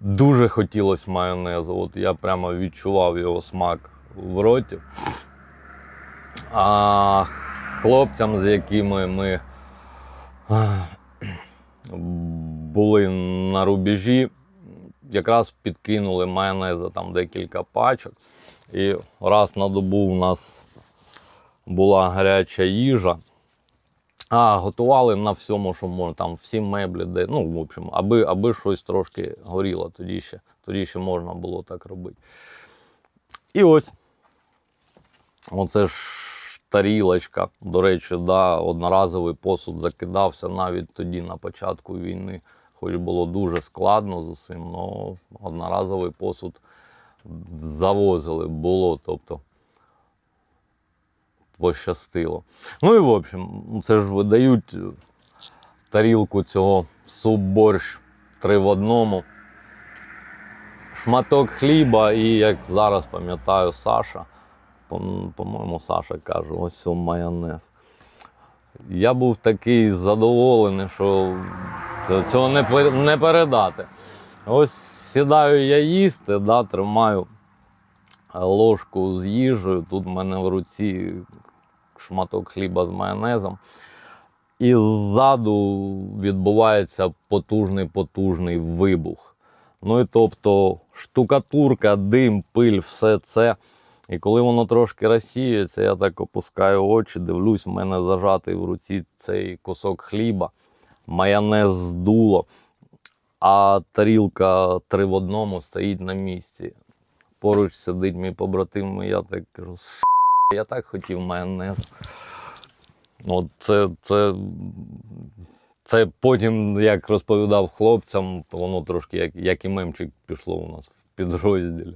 дуже хотілося майонезу. От я прямо відчував його смак в роті. А хлопцям, з якими ми були на рубежі, якраз підкинули майонезу там декілька пачок. І раз на добу у нас була гаряча їжа. А готували на всьому, що можна, там всі меблі, де, ну, в общем, аби, аби щось трошки горіло, тоді ще, тоді ще можна було так робити. І ось. Оце ж тарілочка. До речі, да, одноразовий посуд закидався навіть тоді на початку війни. Хоч було дуже складно з усім, але одноразовий посуд завозили, було, тобто пощастило. Ну і в общем, це ж видають е, тарілку цього суп-борщ три в одному. Шматок хліба, і як зараз пам'ятаю, Саша, по- по-моєму, Саша каже, ось о майонез. Я був такий задоволений, що цього не, не передати. Ось сідаю я їсти, да, тримаю ложку з їжею. Тут в мене в руці шматок хліба з майонезом. І ззаду відбувається потужний потужний вибух. Ну і тобто штукатурка, дим, пиль, все це. І коли воно трошки розсіюється, я так опускаю очі, дивлюсь, в мене зажатий в руці цей кусок хліба, майонез здуло, а тарілка три в одному стоїть на місці. Поруч сидить мій побратим, і я так кажу, «С**, я так хотів майонез. От це, це, це потім, як розповідав хлопцям, то воно трошки як, як і мемчик пішло у нас в підрозділі.